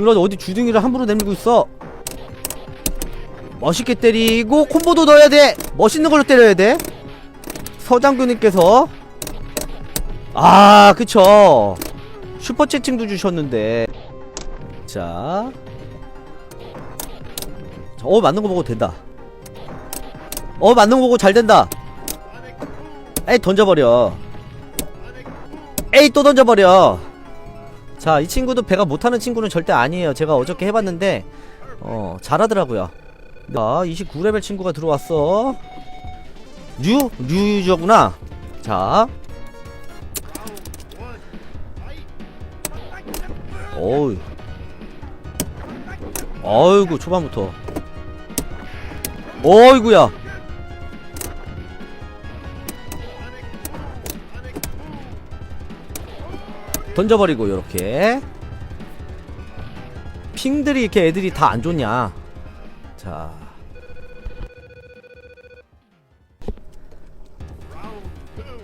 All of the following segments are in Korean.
그런 어디 주둥이를 함부로 내밀고 있어. 멋있게 때리고 콤보도 넣어야 돼. 멋있는 걸로 때려야 돼. 서장군님께서. 아 그쵸. 슈퍼 채팅도 주셨는데. 자, 자, 어 맞는 거 보고 된다. 어 맞는 거 보고 잘 된다. 에이 던져버려. 에이 또 던져버려 자 이 친구도 배가 못하는 친구는 절대 아니에요. 제가 어저께 해봤는데 어 잘하더라고요. 자 29레벨 친구가 들어왔어. 류? 류 유저구나. 자. 어우. 어이구 초반부터. 어이구야 던져버리고 요렇게. 핑들이 이렇게 애들이 다 안 좋냐. 자.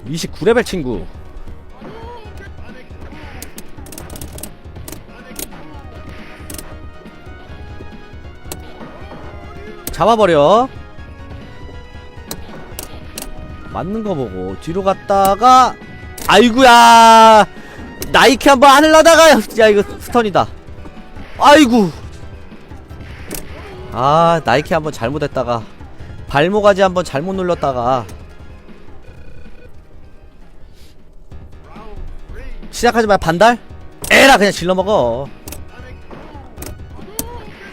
29레벨 친구. 잡아버려. 맞는 거 보고 뒤로 갔다가 아이구야 나이키 한번 하늘나다가 야 이거 스턴이다. 아이구 아 나이키 한번 잘못했다가 발모가지 한번 잘못 눌렀다가. 시작하지 마 반달? 에라 그냥 질러먹어.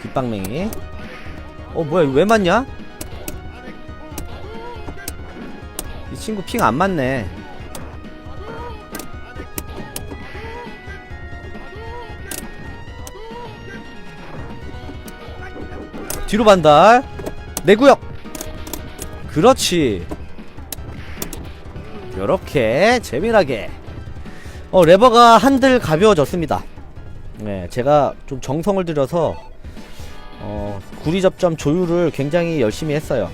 깃방맹이. 어 뭐야 왜 맞냐? 이 친구 핑 안 맞네 뒤로 반달. 내 구역. 그렇지. 요렇게 재미나게. 어 레버가 한들 가벼워졌습니다. 네 제가 좀 정성을 들여서 어 구리 접점 조율을 굉장히 열심히 했어요.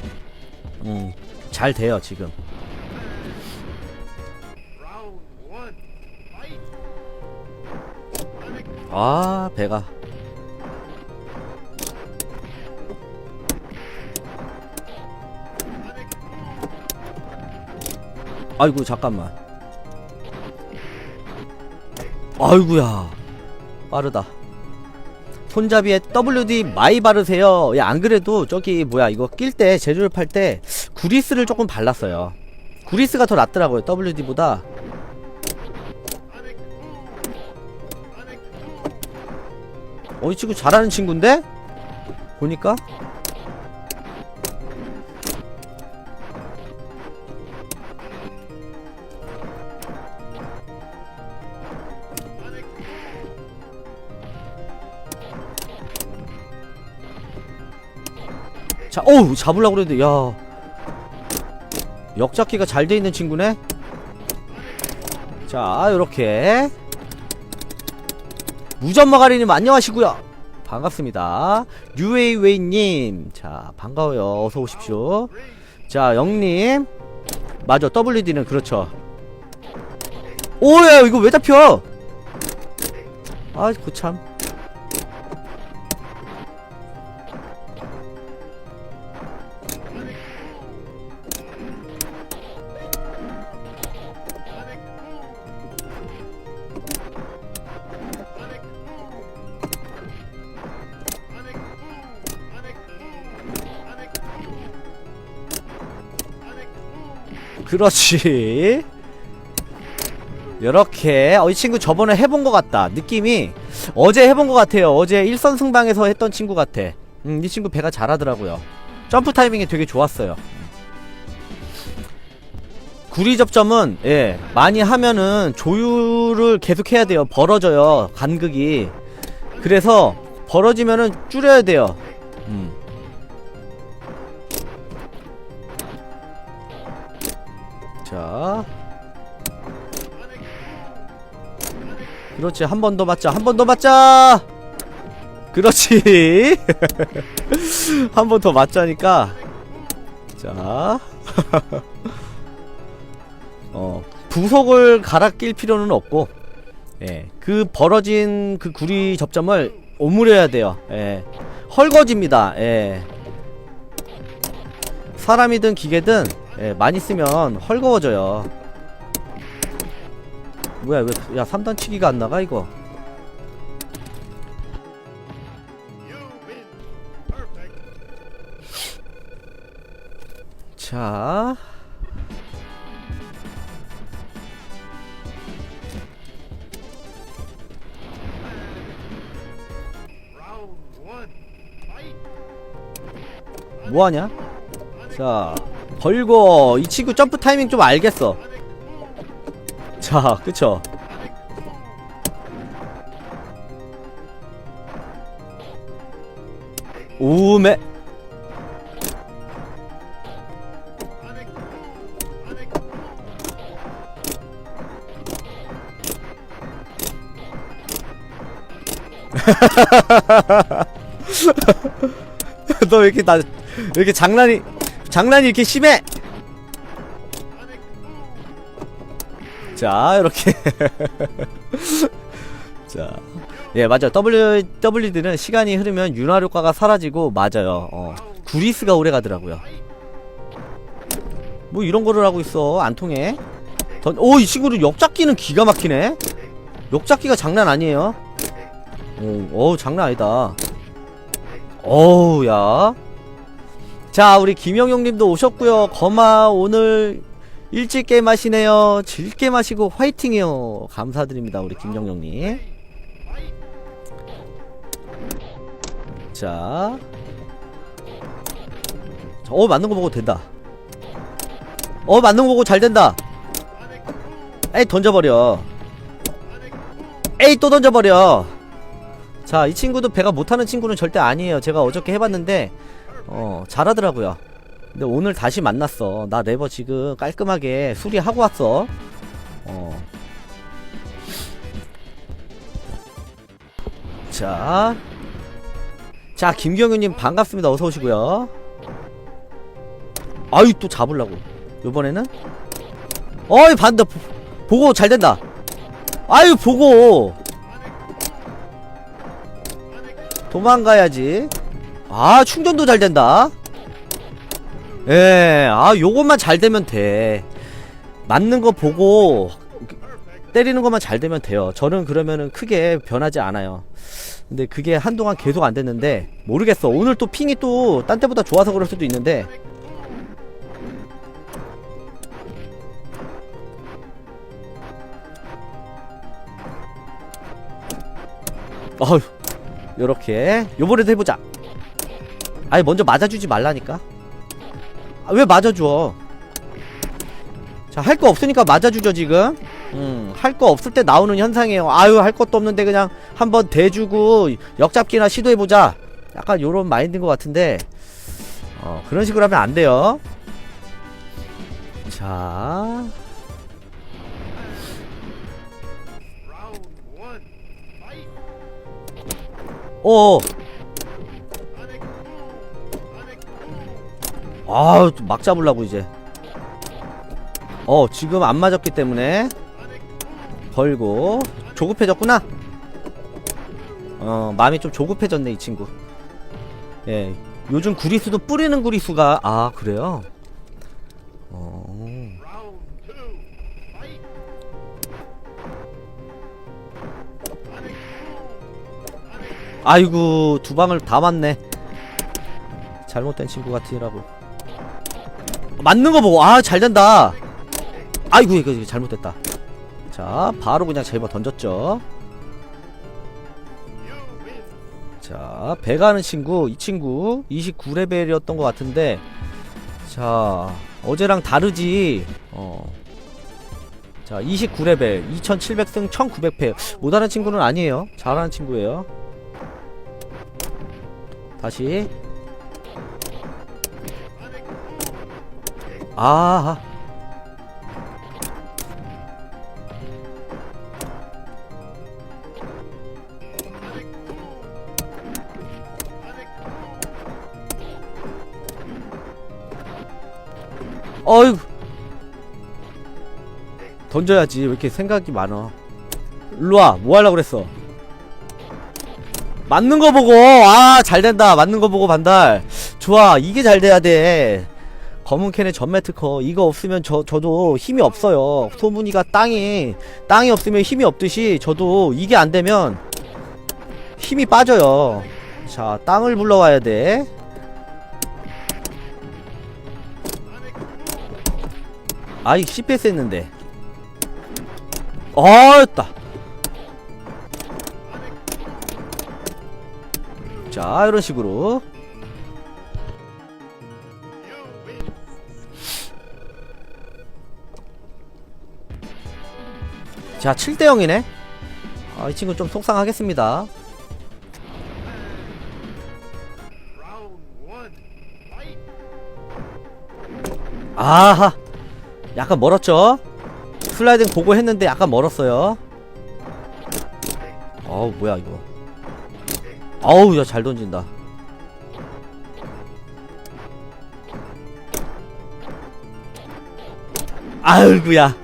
음잘 돼요 지금. 아 배가 아이고 잠깐만. 아이구야. 빠르다. 손잡이에 WD 많이 바르세요. 야 안그래도 저기 뭐야 이거 낄 때 제조를 팔 때 구리스를 조금 발랐어요. 구리스가 더 낫더라고요 WD보다. 어이 친구 잘하는 친구인데? 보니까 자, 어우, 잡으려고 그랬는데, 야. 역잡기가 잘 돼 있는 친구네? 자, 요렇게. 무전마가리님 안녕하시고요 반갑습니다. 류웨이웨이님. 자, 반가워요. 어서 오십시오. 자, 영님. 맞아, WD는 그렇죠. 오야, 이거 왜 잡혀? 아, 고참. 그렇지. 요렇게 어, 이 친구 저번에 해본 것 같다. 느낌이 어제 해본 것 같아요. 어제 일선 승방에서 했던 친구 같아. 음, 이 친구 배가 잘하더라고요. 점프 타이밍이 되게 좋았어요. 구리 접점은 예 많이 하면은 조율을 계속 해야 돼요. 벌어져요 간극이. 그래서 벌어지면은 줄여야 돼요. 음. 자 그렇지 한 번 더 맞자 한 번 더 맞자 그렇지 한 번 더 맞자니까 자 어, 부속을 갈아 낄 필요는 없고 예, 그 벌어진 그 구리 접점을 오므려야 돼요. 예. 헐거집니다. 예. 사람이든 기계든 예, 많이 쓰면 헐거워져요. 뭐야 왜야 3단 치기가 안 나가 이거. 자. 뭐하냐? 자 벌고 이 친구 점프 타이밍 좀 알겠어. 자 그쵸? 우메. 너 왜 이렇게 나, 왜 이렇게 장난이, 장난이 이렇게 심해? 자, 이렇게. 자. 예, 맞아. W, WD는 시간이 흐르면 윤활 효과가 사라지고, 맞아요. 어. 구리스가 오래 가더라고요. 뭐 이런 거를 하고 있어. 안 통해. 던, 오, 이 친구는 역잡기는 기가 막히네? 역잡기가 장난 아니에요. 오, 오 장난 아니다. 어우 야. 자 우리 김영용님도 오셨고요. 거마 오늘 일찍 게임 하시네요. 즐게 마시고 화이팅이요. 감사드립니다 우리 김영용님. 자. 자, 어 맞는 거 보고 된다. 어 맞는 거 보고 잘 된다. 에이 던져버려. 에이 또 던져버려. 자, 이 친구도 배가 못하는 친구는 절대 아니에요. 제가 어저께 해봤는데, 어, 잘하더라고요. 근데 오늘 다시 만났어. 나 네버 지금 깔끔하게 수리하고 왔어. 어. 자. 자, 김경윤님 반갑습니다. 어서 오시고요. 아유, 또 잡으려고. 요번에는? 어이, 반다. 보- 보고 잘 된다. 아유, 보고. 도망가야지. 아, 충전도 잘 된다. 예, 아, 요것만 잘 되면 돼. 맞는 거 보고 때리는 것만 잘 되면 돼요. 저는 그러면은 크게 변하지 않아요. 근데 그게 한동안 계속 안 됐는데 모르겠어. 오늘 또 핑이 또 딴 때보다 좋아서 그럴 수도 있는데 어휴 요렇게 요번에도 해보자 아니 먼저 맞아주지 말라니까. 아, 왜 맞아줘? 자 할 거 없으니까 맞아주죠 지금. 음할 거 없을 때 나오는 현상이에요. 아유 할 것도 없는데 그냥 한번 대주고 역잡기나 시도해보자. 약간 요런 마인드인 것 같은데. 어 그런 식으로 하면 안 돼요. 자. 어. 아, 또막 잡으려고 이제. 어, 지금 안 맞았기 때문에 걸고 조급해졌구나. 어, 마음이 좀 조급해졌네 이 친구. 예, 요즘 구리수도 뿌리는 구리수가 아 그래요. 어. 아이고 두 방을 다 맞네 잘못된 친구 같으라고 맞는 거 보고 아 잘된다. 아이고 이거, 이거 잘못됐다. 자 바로 그냥 제버 던졌죠. 자 배가는 친구 이 친구 29레벨이었던 것 같은데 자 어제랑 다르지. 어. 자 29레벨 2700승 1900패. 못하는 친구는 아니에요. 잘하는 친구예요. 다시 아하 어이구 던져야지. 왜 이렇게 생각이 많아? 일로와. 뭐 하려고 그랬어? 맞는 거 보고. 아 잘 된다. 맞는 거 보고 반달. 좋아. 이게 잘 돼야 돼 검은 캔의 전매 특허 이거 없으면 저 저도 힘이 없어요. 소문이가 땅이 땅이 없으면 힘이 없듯이 저도 이게 안 되면 힘이 빠져요. 자 땅을 불러와야 돼. 아이 CPS 했는데. 어따. 자 이런 식으로 자 7대 0이네. 아, 이 친구 좀 속상하겠습니다! 아하! 약간 멀었죠? 슬라이딩 보고 했는데 약간 멀었어요. 어우 뭐야 이거. 어우 야 잘 던진다. 아이구야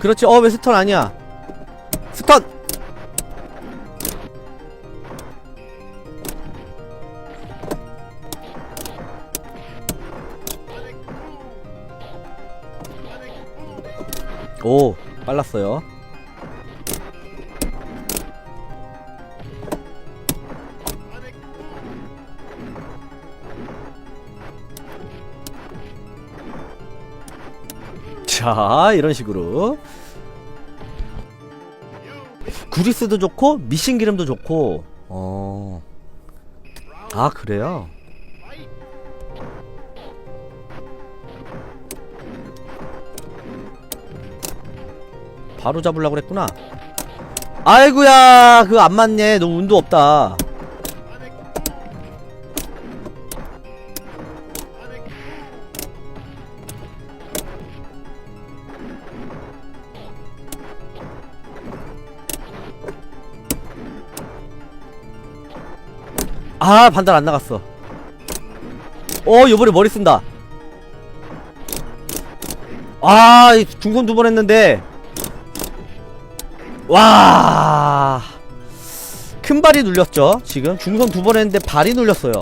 그렇지 어 왜 스턴 아니야 스턴! 오 빨랐어요 자 이런 식으로. 구리스도 좋고 미신 기름도 좋고. 어. 아 그래요? 바로 잡으려고 그랬구나. 아이구야 그거 안 맞네. 너 운도 없다 아 반달 안 나갔어. 어 요번에 머리 쓴다. 아이 중선 두 번 했는데. 와. 큰 발이 눌렸죠 지금? 중선 두 번 했는데 발이 눌렸어요.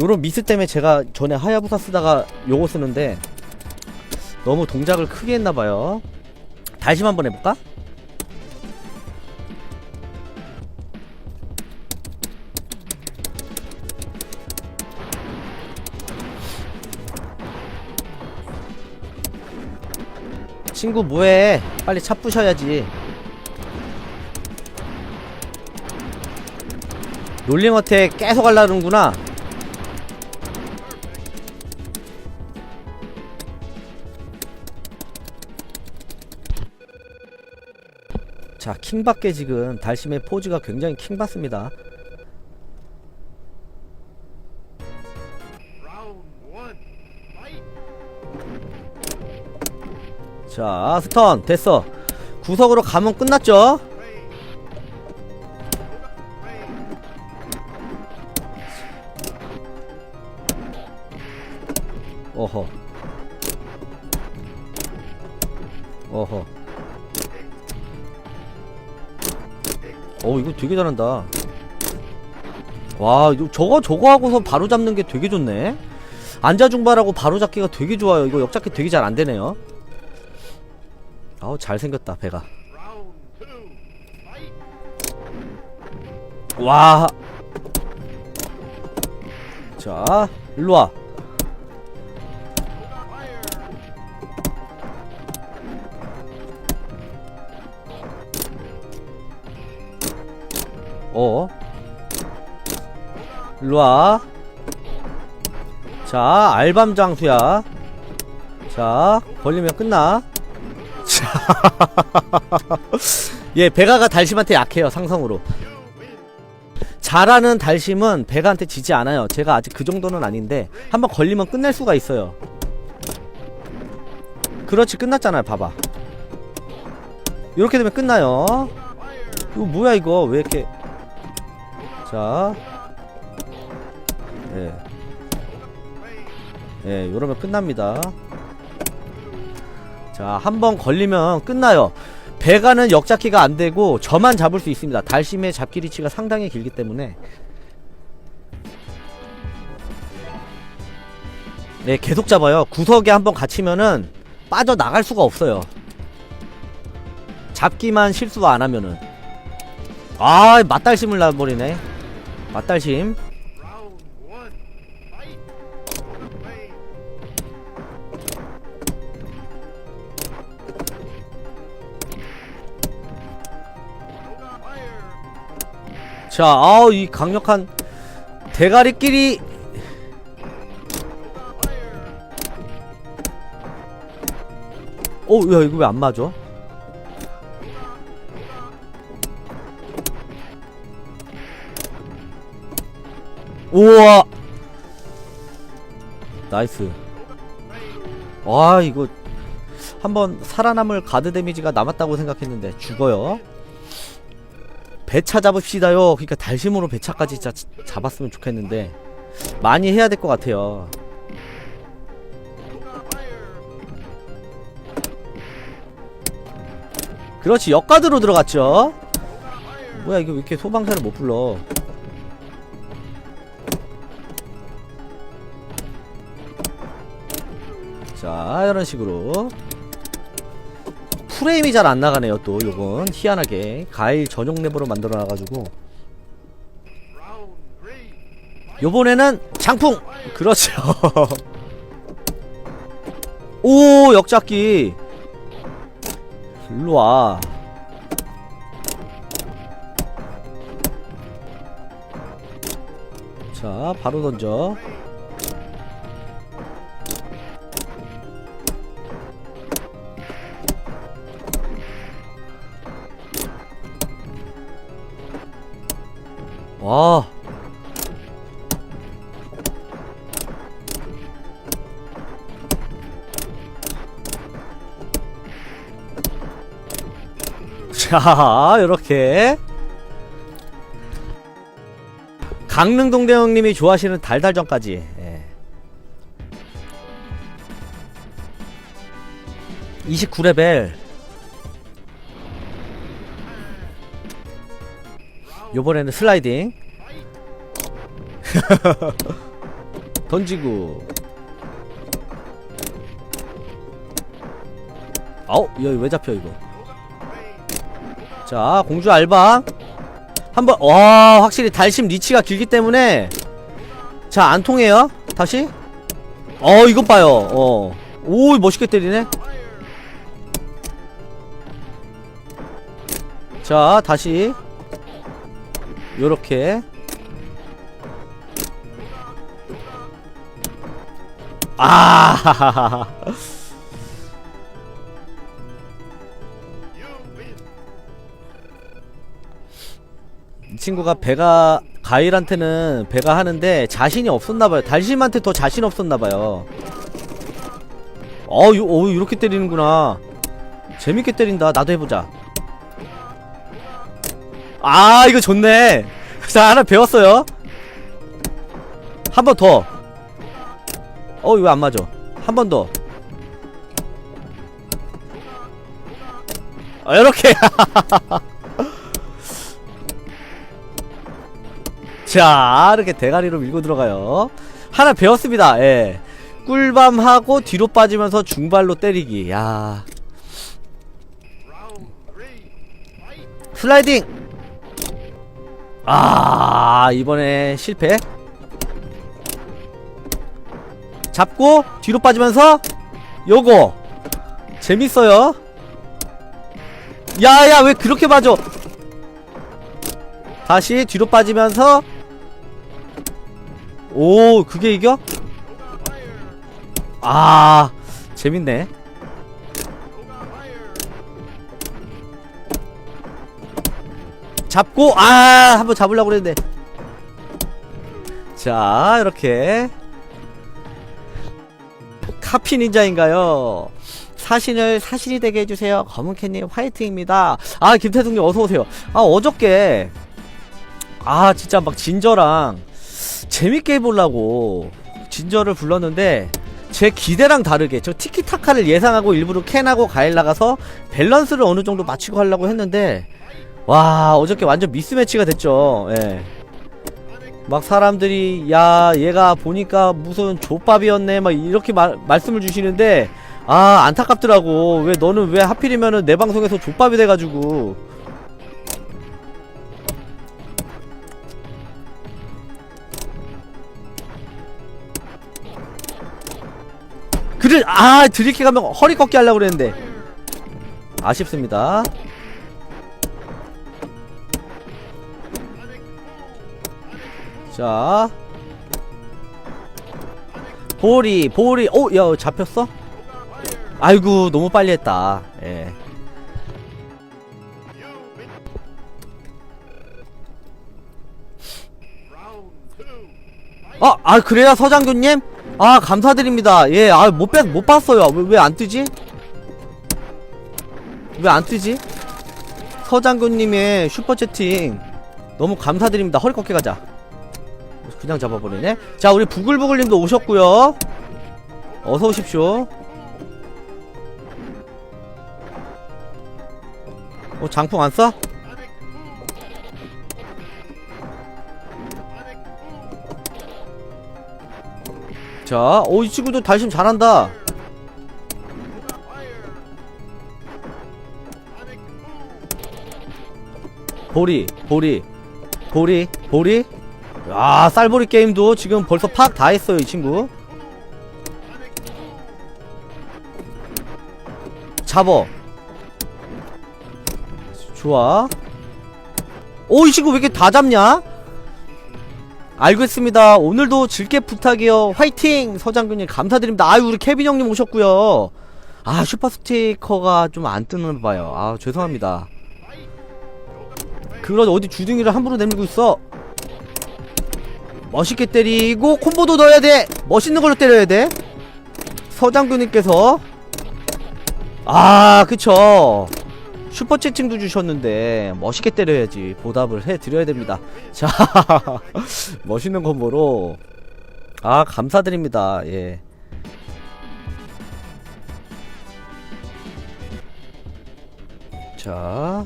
요런 미스 때문에 제가 전에 하야부사 쓰다가 요거 쓰는데 너무 동작을 크게 했나봐요. 다시 한번 해볼까? 친구 뭐해? 빨리 차 부셔야지. 롤링어택 계속 하려는구나. 자 킹받게 지금 달심의 포즈가 굉장히 킹받습니다 자 스턴 됐어. 구석으로 가면 끝났죠! 어허. 어허. 어 이거 되게 잘한다. 와 저거 저거 하고서 바로 잡는 게 되게 좋네. 앉아 중발하고 바로 잡기가 되게 좋아요. 이거 역잡기 되게 잘 안되네요 아우 잘생겼다 배가! 와. 자, 일로 와. Fire! 어. 일로 와. 자, 알밤 장수야. 자, 걸리면 끝나. 자. 얘 베가가 달심한테 약해요, 상성으로. 잘하는 달심은 베가한테 지지 않아요. 제가 아직 그 정도는 아닌데 한번 걸리면 끝낼 수가 있어요. 그렇지 끝났잖아요 봐봐 이렇게 되면 끝나요 이거 뭐야 이거 왜 이렇게 자 예. 예, 요러면 끝납니다. 자, 한 번 걸리면 끝나요. 배가는 역잡기가 안 되고 저만 잡을 수 있습니다. 달심의 잡기 리치가 상당히 길기 때문에 네, 계속 잡아요. 구석에 한번 갇히면은 빠져 나갈 수가 없어요. 잡기만 실수 안 하면은 아, 맞달심을 놔버리네. 맞달심. 자, 아우 이 강력한 대가리끼리 어, 야 이거 왜 안 맞아? 우와! 나이스. 와, 이거 한번 살아남을 가드 데미지가 남았다고 생각했는데 죽어요. 배차 잡읍시다요. 그러니까 달심으로 배차까지 자, 잡았으면 좋겠는데 많이 해야 될 것 같아요. 그렇지 역가드로 들어갔죠. 뭐야 이게 왜 이렇게 소방차를 못 불러? 자 이런 식으로 프레임이 잘 안 나가네요 또. 요건 희한하게 가일 전용 랩으로 만들어 놔가지고. 요번에는 장풍! 그렇죠. 오 역잡기. 일로와. 자 바로 던져 와 자, 요렇게. 강릉 동 대 형님이 좋아하시는 달달전까지. 예. 29레벨. 요번에는 슬라이딩. 던지고. 아우, 여기 왜 잡혀, 이거. 자 공주 알바. 한번 와 확실히 달심 리치가 길기 때문에. 자 안 통해요? 다시? 어 이것 봐요. 어오 멋있게 때리네. 자 다시 요렇게 아 친구가 배가 가일한테는 배가 하는데 자신이 없었나봐요. 달심한테 더 자신 없었나봐요. 어, 요, 어, 이렇게 때리는구나. 재밌게 때린다. 나도 해보자. 아, 이거 좋네. 자, 하나 배웠어요. 한 번 더. 어, 이거 안 맞아. 한 번 더. 어, 이렇게. 자, 이렇게 대가리로 밀고 들어가요. 하나 배웠습니다. 예. 꿀밤하고 뒤로 빠지면서 중발로 때리기. 야. 슬라이딩. 아, 이번에 실패. 잡고 뒤로 빠지면서 요거 재밌어요. 야야 왜 그렇게 맞아? 다시 뒤로 빠지면서 오 그게 이겨? 아 재밌네. 잡고 아 한번 잡으려고 그랬는데 자 이렇게 카피 닌자인가요 사신을 사신이 되게 해주세요. 검은캣님 화이팅입니다. 아 김태승님 어서 오세요. 아 어저께 아 진짜 막 진저랑 재밌게 해보려고 진저를 불렀는데 제 기대랑 다르게 저 티키타카를 예상하고 일부러 캔하고 가일 나가서 밸런스를 어느 정도 맞추고 하려고 했는데 와 어저께 완전 미스매치가 됐죠. 예. 막 사람들이 야 얘가 보니까 무슨 족밥이었네 막 이렇게 말, 말씀을 주시는데 아 안타깝더라고 왜 너는 왜 하필이면은 내 방송에서 족밥이 돼가지고 그래 아 드리키 가면 허리 꺾기 하려고 그랬는데 아쉽습니다 자 보리 보리 오야 잡혔어? 아이고 너무 빨리 했다 예. 아, 아 그래요 서장군님? 아 감사드립니다 예 아못 뺐, 못 봤어요 왜안 뜨지? 왜 안 뜨지? 서장군님의 슈퍼채팅 너무 감사드립니다 허리 꺾게 가자 그냥 잡아버리네 자 우리 부글부글님도 오셨고요 어서 오십시오 어 장풍 안 써? 자, 오, 이 친구도 달심 잘한다. 보리, 보리, 보리, 보리. 아, 쌀보리 게임도 지금 벌써 파악 다 했어요, 이 친구. 잡어. 좋아. 오, 이 친구 왜 이렇게 다 잡냐? 알겠습니다. 오늘도 즐게 부탁이요. 화이팅! 서장군님 감사드립니다. 아유, 우리 케빈 형님 오셨고요. 아, 슈퍼 스티커가 좀 안 뜨는 봐요. 아, 죄송합니다. 그런 어디 주둥이를 함부로 내밀고 있어. 멋있게 때리고 콤보도 넣어야 돼. 멋있는 걸로 때려야 돼. 서장군님께서 아, 그쵸. 슈퍼 채팅도 주셨는데 멋있게 때려야지 보답을 해 드려야 됩니다. 자, 멋있는 콤보로 아 감사드립니다. 예. 자.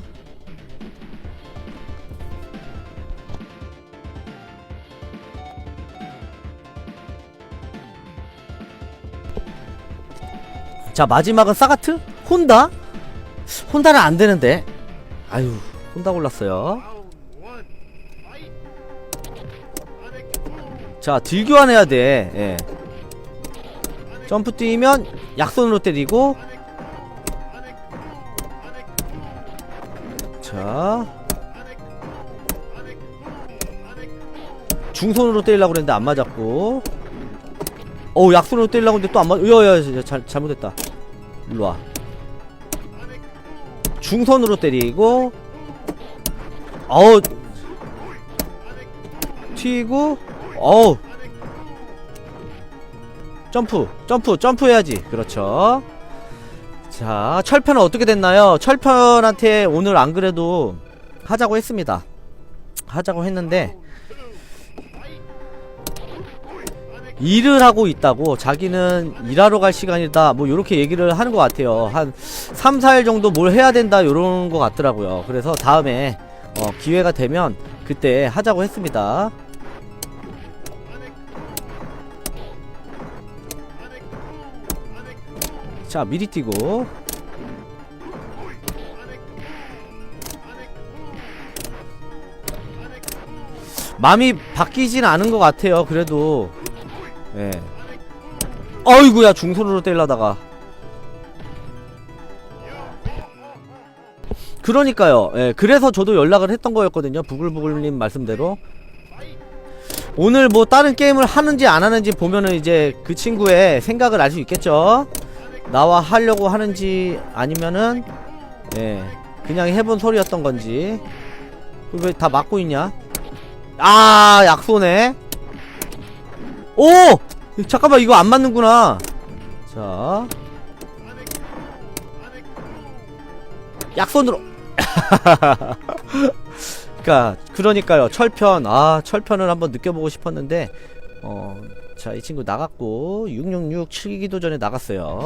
자 마지막은 사가트? 혼다? 혼다는 안 되는데. 아유, 혼다 골랐어요. 자, 딜교환 해야 돼. 예. 점프 뛰면 약손으로 때리고. 자. 중손으로 때리려고 그랬는데 안 맞았고. 어우, 약손으로 때리려고 했는데 또 안 맞, 으여, 야, 잘, 잘못했다. 일로와. 중선으로 때리고 어우 튀고 어우 점프 점프 점프 해야지. 그렇죠. 자 철편은 어떻게 됐나요? 철편한테 오늘 안 그래도 하자고 했습니다. 하자고 했는데 일을 하고 있다고 자기는 일하러 갈 시간이다 뭐 요렇게 얘기를 하는 것 같아요. 한 3, 4일 정도 뭘 해야 된다 요런 것 같더라고요. 그래서 다음에 어, 기회가 되면 그때 하자고 했습니다. 자 미리 뛰고. 마음이 바뀌진 않은 것 같아요 그래도 예. 어이구야 중손으로 때리려다가. 그러니까요. 예 그래서 저도 연락을 했던 거였거든요. 부글부글님 말씀대로. 오늘 뭐 다른 게임을 하는지 안 하는지 보면은 이제 그 친구의 생각을 알 수 있겠죠? 나와 하려고 하는지 아니면은 예 그냥 해본 소리였던 건지. 왜 다 막고 있냐? 아 약소네 오! 잠깐만 이거 안 맞는구나. 자. 약손으로. 그러니까 그러니까요. 철편. 아 철편을 한번 느껴보고 싶었는데 어 자 이 친구 나갔고 666 7기도 전에 나갔어요.